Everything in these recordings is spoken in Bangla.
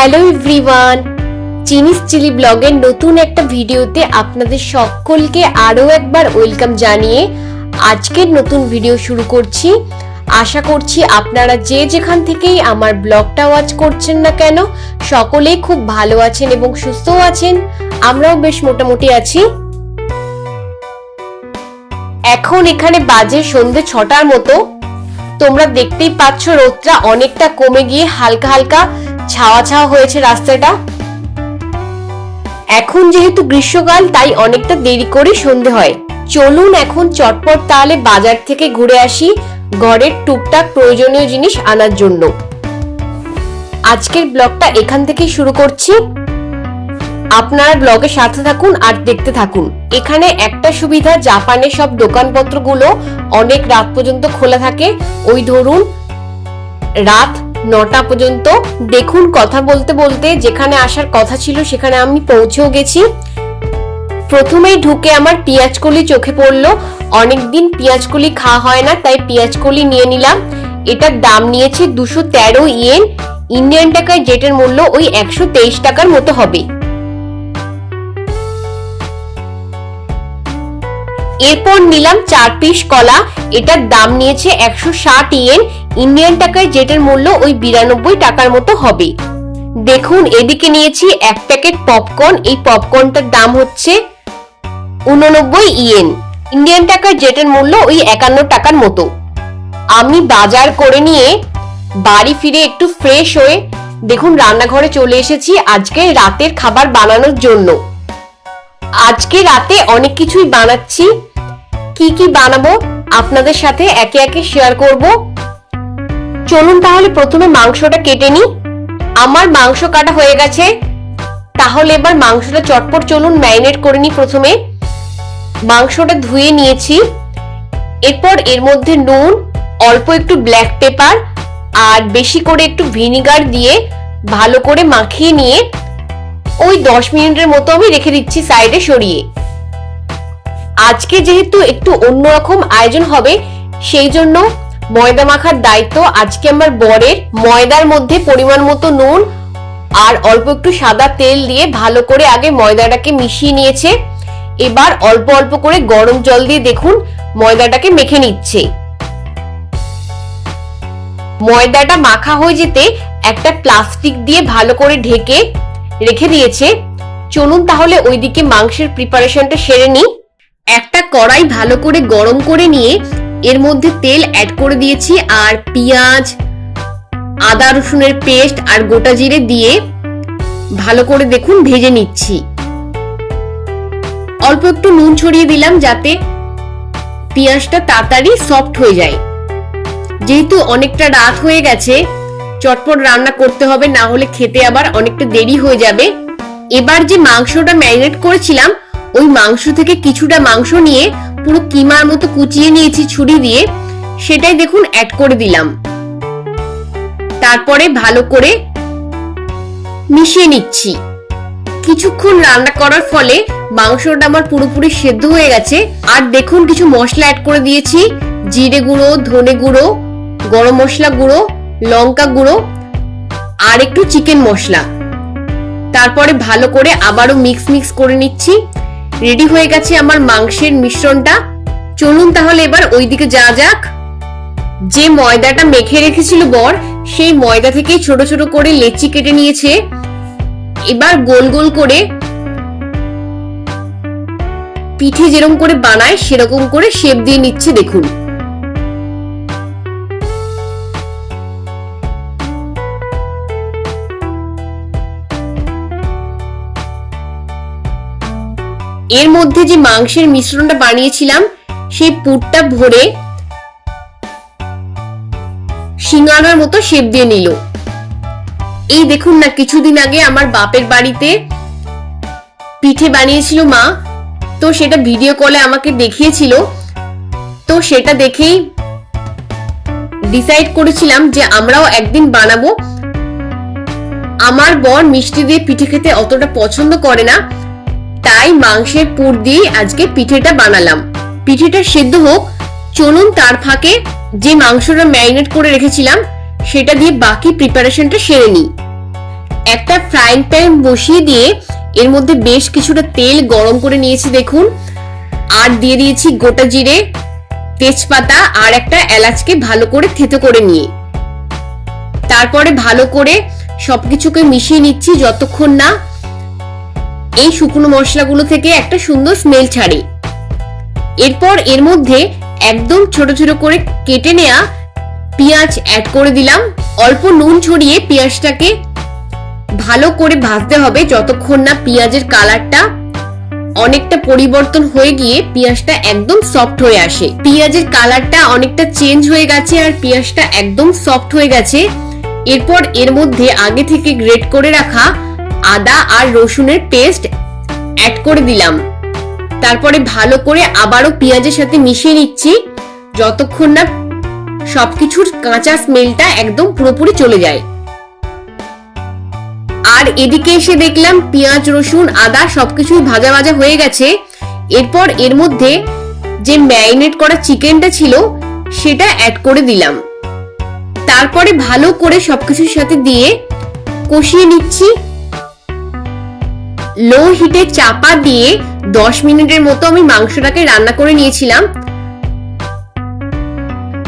হ্যালো এভরিওয়ান, চিনিস চিলি ব্লগের নতুন একটা ভিডিওতে আপনাদের সকলকে আরও একবার ওয়েলকাম জানিয়ে আজকের নতুন ভিডিও শুরু করছি। আশা করছি আপনারা যে যেখান থেকেই আমার ব্লগটা ওয়াচ করছেন না কেন, সকলেই খুব ভালো আছেন এবং সুস্থও আছেন। আমরাও বেশ মোটামুটি আছি। এখন এখানে বাজে সন্ধে ছটার মতো। তোমরা দেখতেই পাচ্ছ রোদটা অনেকটা কমে গিয়ে হালকা হালকা ছাওয়া ছাওয়া হয়েছে রাস্তাটা। এখন যেহেতু গ্রীষ্মকাল, তাই অনেকটা দেরি করে সন্ধে হয়। চলুন এখন চটপট তাহলে বাজার থেকে ঘুরে আসি, ঘরের টুকটাক প্রয়োজনীয় জিনিস আনার জন্য। আজকের ব্লগটা এখান থেকেই শুরু করছি। আপনারা ব্লগের সাথে থাকুন আর দেখতে থাকুন। এখানে একটা সুবিধা জাপানের সব দোকানপত্রগুলো অনেক রাত পর্যন্ত খোলা থাকে। ওই ধরুন, রাত নটা পর্যন্ত। দেখুন কথা বলতে বলতে যেখানে আসার কথা ছিল সেখানে আমি পৌঁছেও গেছি। প্রথমেই ঢুকে আমার পেঁয়াজকলি চোখে পড়ল। অনেকদিন পেঁয়াজকলি খাওয়া হয় না, তাই পেঁয়াজকলি নিয়ে নিলাম। এটার দাম নিয়েছে দুশো তেরো ইয়েন। ইন্ডিয়ান টাকায় জেটের মূল্য ওই একশো তেইশ টাকার মতো হবে। এরপর নিলাম চার পিস কলা। এটার দাম নিয়েছে একশো ষাট ইয়েন। ইন্ডিয়ান টাকায় যেটার মূল্য ওই বিরানব্বই টাকার মতো হবে। দেখুন, এদিকে নিয়েছি এক প্যাকেট পপকর্ন। এই পপকর্নটার দাম হচ্ছে উননব্বই ইয়েন। ইন্ডিয়ান টাকার যেটার মূল্য ওই একান্ন টাকার মতো। আমি বাজার করে নিয়ে বাড়ি ফিরে একটু ফ্রেশ হয়ে দেখুন, রান্নাঘরে চলে এসেছি আজকে রাতের খাবার বানানোর জন্য। আজকে রাতে অনেক কিছুই বানাচ্ছি। কি কি বানাবো আপনাদের সাথে একে একে শেয়ার করব? চলুন তাহলে প্রথমে মাংসটা কেটে নিই। আমার মাংস কাটা হয়ে গেছে। তাহলে এবার মাংসটা চটপট চলুন ম্যারিনেট করে নিই প্রথমে। মাংসটা ধুয়ে নিয়েছি। এরপর এর মধ্যে নুন, অল্প একটু ব্ল্যাক পেপার আর বেশি করে একটু ভিনিগার দিয়ে ভালো করে মাখিয়ে নিয়ে ওই দশ মিনিটের মতো আমি রেখে দিচ্ছি সাইডে সরিয়ে। আজকে যেহেতু একটু অন্যরকম আয়োজন হবে, সেই জন্য ময়দা মাখার দায়িত্ব আজকে আমার বরের। ময়দার মধ্যে পরিমাণ মতো নুন আর অল্প একটু সাদা তেল দিয়ে ভালো করে আগে ময়দাটাকে মিশিয়ে নিয়েছে। এবার অল্প অল্প করে গরম জল দিয়ে দেখুন ময়দাটাকে মেখে নিচ্ছে। ময়দাটা মাখা হয়ে যেতে একটা প্লাস্টিক দিয়ে ভালো করে ঢেকে রেখে দিয়েছে। চলুন তাহলে ওইদিকে মাংসের প্রিপারেশনটা সেরে নিই। একটা কড়াই ভালো করে গরম করে নিয়ে এর মধ্যে তেল অ্যাড করে দিয়েছি আর পেঁয়াজ, আদা, রসুনের পেস্ট আর গোটা জিরে দিয়ে ভালো করে দেখুন ভেজে নিচ্ছি। অল্প একটু নুন ছড়িয়ে দিলাম যাতে পেঁয়াজটা তাড়াতাড়ি সফট হয়ে যায়। যেহেতু অনেকটা রাত হয়ে গেছে, চটপট রান্না করতে হবে, না হলে খেতে আবার অনেকটা দেরি হয়ে যাবে। এবার যে মাংসটা ম্যারিনেট করেছিলাম ওই মাংস থেকে কিছুটা মাংস নিয়ে পুরো কিমার মতো কুচিয়ে নিয়েছি ছুরি দিয়ে, সেটাই দেখুন অ্যাড করে দিলাম। তারপরে ভালো করে মিশিয়ে নিচ্ছি। কিছুক্ষণ রান্না করার ফলে মাংসটা আমার পুরোপুরি সেদ্ধ হয়ে গেছে। আর দেখুন কিছু মশলা অ্যাড করে দিয়েছি। জিরে গুঁড়ো, ধনে গুঁড়ো, গরম মশলা গুঁড়ো, লঙ্কা গুঁড়ো, আর একটু চিকেন মশলা। তারপরে ভালো করে আবারও মিক্স মিক্স করে নিচ্ছি। রেডি হয়ে গেছে আমার মাংসের মিশ্রণটা। চলুন তাহলে এবার ওইদিকে যা যাক। যে ময়দাটা মেখে রেখেছিল বর, সেই ময়দা থেকে ছোট ছোট করে লেচি কেটে নিয়েছে। এবার গোল গোল করে পিঠে যেরকম করে বানায়, সেরকম করে শেপ দিয়ে নিচ্ছে, দেখুন। এর মধ্যে যে মাংসের মিশ্রণটা বানিয়েছিলাম, সেই পুরটা ভরে সিঙ্গারার মতো শেপ দিয়ে নিল। এই দেখুন না, কিছুদিন আগে আমার বাপের বাড়িতে পিঠে বানিয়েছিল মা, তো সেটা ভিডিও কলে আমাকে দেখিয়েছিল। তো সেটা দেখেই ডিসাইড করেছিলাম যে আমরাও একদিন বানাবো। আমার বর মিষ্টি দিয়ে পিঠে খেতে অতটা পছন্দ করে না তাই মাংসের পুর দিয়ে আজকে পিঠেটা বানালাম। পিঠেটা সেদ্ধ হোক, চলুন তার ফাঁকে যে মাংসটা ম্যারিনেট করে রেখেছিলাম, সেটা দিয়ে বাকি প্রিপারেশনটা সেরে নিই। একটা ফ্রাইং প্যান বসিয়ে দিয়ে এর মধ্যে বেশ কিছুটা তেল গরম করে নিয়েছি দেখুন। আর দিয়ে দিয়েছি গোটা জিরে, তেজপাতা আর একটা এলাচকে ভালো করে থেতো করে নিয়ে। তারপরে ভালো করে সবকিছুকে মিশিয়ে নিচ্ছি যতক্ষণ না এই শুকনো মশলাগুলো থেকে একটা সুন্দর স্মেল ছাড়ে। এরপর এর মধ্যে একদম ছোট ছোট করে কেটে নেওয়া পেঁয়াজ অ্যাড করে দিলাম। অল্প নুন ছড়িয়ে পেঁয়াজটাকে ভালো করে ভাজতে হবে যতক্ষণ না পেঁয়াজের কালারটা অনেকটা পরিবর্তন হয়ে গিয়ে পেঁয়াজটা একদম সফট হয়ে আসে। পেঁয়াজের কালারটা অনেকটা চেঞ্জ হয়ে গেছে আর পেঁয়াজটা একদম সফট হয়ে গেছে। এরপর এর মধ্যে আগে থেকে গ্রেট করে রাখা আদা আর রসুনের পেস্ট অ্যাড করে দিলাম। তারপরে ভালো করে আবারও পেঁয়াজের সাথে মিশিয়ে নিচ্ছি। যতক্ষণ না সবকিছুর কাঁচা স্মেলটা একদম পুরোপুরি চলে যায়। আর এদিকে এসে দেখলাম পেঁয়াজ, রসুন, আদা সবকিছুই ভাজা ভাজা হয়ে গেছে। এরপর এর মধ্যে যে ম্যারিনেট করা চিকেনটা ছিল, সেটা অ্যাড করে দিলাম। তারপরে ভালো করে সবকিছুর সাথে দিয়ে কষিয়ে নিচ্ছি। লো হিটে চাপা দিয়ে দশ মিনিটের মতো আমি মাংসটাকে রান্না করে নিয়েছিলাম।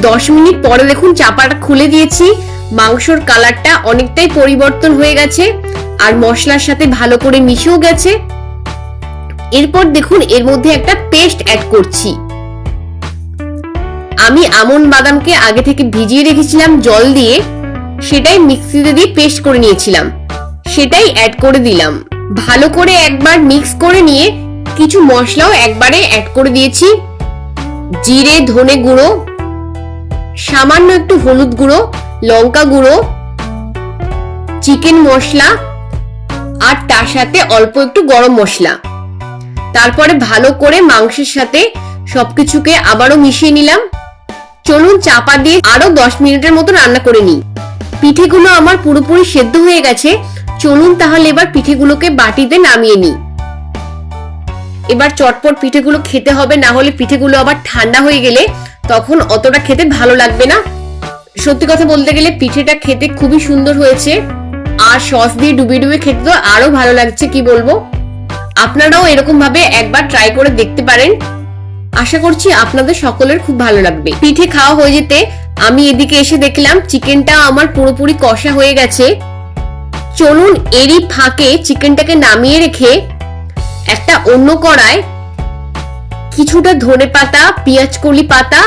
দশ মিনিট পরে দেখুন চাপাটা খুলে দিয়েছি। মাংসর কালারটা অনেকটাই পরিবর্তন হয়ে গেছে আর মশলার সাথে ভালো করে মিশেও গেছে। এরপর দেখুন এর মধ্যে একটা পেস্ট অ্যাড করছি। আমি আমন বাদামকে আগে থেকে ভিজিয়ে রেখেছিলাম জল দিয়ে, সেটাই মিক্সিতে দিয়ে পেস্ট করে নিয়েছিলাম। সেটাই অ্যাড করে দিলাম। ভালো করে একবার মিক্স করে নিয়ে কিছু মশলাও একবারে অ্যাড করে দিয়েছি। জিরে, ধনে গুঁড়ো, সামান্য একটু হলুদ গুঁড়ো, লঙ্কা গুঁড়ো চিকেন মশলা, আর তার সাথে অল্প একটু গরম মশলা। তারপরে ভালো করে মাংসের সাথে সবকিছুকে আবারও মিশিয়ে নিলাম। চলুন চাপা দিয়ে আরও দশ মিনিটের মতো রান্না করে নিই। পিঠেগুলো আমার পুরোপুরি সেদ্ধ হয়ে গেছে। চলুন তাহলে এবার পিঠেগুলোকে বাটিতে নামিয়ে নিই। এবার চটপট পিঠেগুলো খেতে হবে, না হলে পিঠেগুলো আবার ঠান্ডা হয়ে গেলে তখন অতটা খেতে ভালো লাগবে না। সত্যি কথা বলতে গেলে পিঠেটা খেতে খুবই সুন্দর হয়েছে। আর সস দিয়ে ডুবিয়ে ডুবিয়ে খেতে তো আরও ভালো লাগছে, কি বলব? আপনারাও এরকম ভাবে একবার ট্রাই করে দেখতে পারেন। আশা করছি আপনাদের সকলের খুব ভালো লাগবে। পিঠে খাওয়া হয়ে যেতে আমি এদিকে এসে দেখলাম চিকেনটা আমার পুরোপুরি কষা হয়ে গেছে। চলুন এরই ফাঁকে চিকেনটাকে নামিয়ে রেখে একটা অন্য কড়ায় কিছুটা ধনে পাতা, পেঁয়াজ কলি পাতা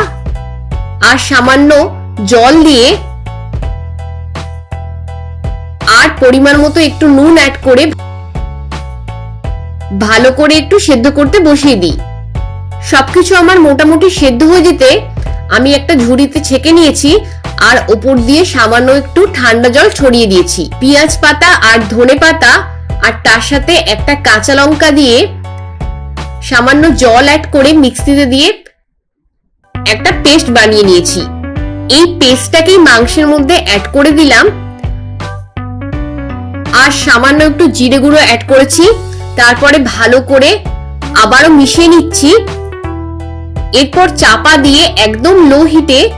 আর সামান্য জল দিয়ে আর পরিমাণ মতো একটু নুন অ্যাড করে ভালো করে একটু সেদ্ধ করতে বসিয়ে দিই। সবকিছু আমার মোটামুটি সেদ্ধ হয়ে যেতে আমি একটা ঝুড়িতে ছেঁকে নিয়েছি, আর ওপর দিয়ে সামান্য একটু ঠান্ডা জল ছড়িয়ে দিয়েছি। পেঁয়াজ পাতা আর ধনে পাতা, আর তার সাথে একটা কাঁচা লঙ্কা দিয়ে সামান্য জল অ্যাড করে মিক্সিতে দিয়ে একটা পেস্ট বানিয়ে নিয়েছি। এই পেস্টটাকেই মাংসের মধ্যে অ্যাড করে দিলাম। আর সামান্য একটু জিরে গুঁড়ো অ্যাড করেছি। তারপরে ভালো করে আবারও মিশিয়ে নিচ্ছি। এরপর চাপা দিয়ে একদম লো হিটে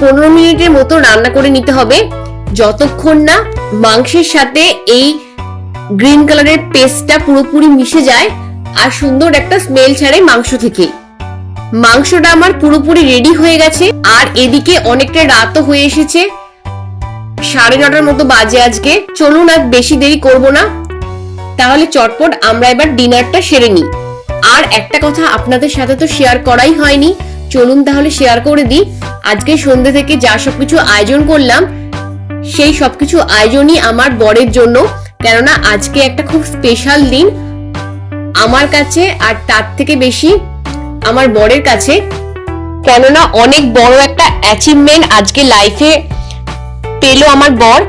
পনেরো মিনিটের মতো রান্না করে নিতে হবে। যতক্ষণ না মাংসের সাথে এই গ্রিন কালারের পেস্টটা পুরোপুরি মিশে যায় আর সুন্দর একটা স্মেল ছাড়ে মাংস থেকে। মাংসটা আমার পুরোপুরি রেডি হয়ে গেছে আর এদিকে অনেকটা রাতও হয়ে এসেছে। সাড়ে নটার মতো বাজে আজকে। চলুন আর বেশি দেরি করব না। তাহলে চটপট আমরা এবার ডিনারটা সেরে নিই। আর একটা কথা আপনাদের সাথে তো শেয়ার করাই হয়নি। চলুন তাহলে শেয়ার করে দিই। আজকে সন্ধ্যে থেকে যা সবকিছু আয়োজন করলাম, সেই সবকিছু আয়োজনই আমার বরের জন্য। কেননা আজকে একটা খুব স্পেশাল দিন। আমার কাছে আর তার থেকে বেশি আমার বরের কাছে। কেননা অনেক বড় একটা অ্যাচিভমেন্ট আজকে লাইফে পেল আমার বর।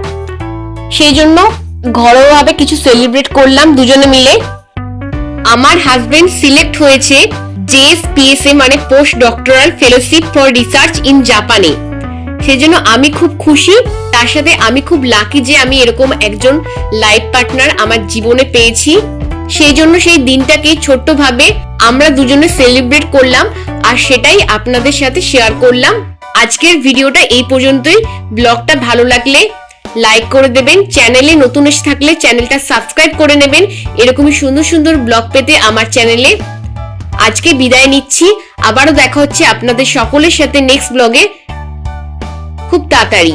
সেই জন্য ঘরোয়াভাবে কিছু সেলিব্রেট করলাম দুজনে মিলে। আমার হাজবেন্ড সিলেক্ট হয়েছে জেএসপিএসএ মানে post doctoral fellowship for research in জাপানে সেজন্য আমি খুব খুশি, তার সাথে আমি খুব লাকি যে আমি এরকম একজন লাইফ পার্টনার আমার জীবনে পেয়েছি। সেই জন্য সেই দিনটাকে ছোট্টভাবে আমরা দুজনে সেলিব্রেট করলাম আর সেটাই আপনাদের সাথে শেয়ার করলাম। আজকের ভিডিওটা এই পর্যন্তই। ব্লগটা ভালো লাগলে লাইক করে দেবেন। চ্যানেলে নতুন এসে থাকলে চ্যানেলটা সাবস্ক্রাইব করে নেবেন। এরকমই সুন্দর সুন্দর ব্লগ পেতে আমার চ্যানেলে। আজকে বিদায় নিচ্ছি। আবারও দেখা হচ্ছে আপনাদের সকলের সাথে নেক্সট ব্লগে খুব তাড়াতাড়ি।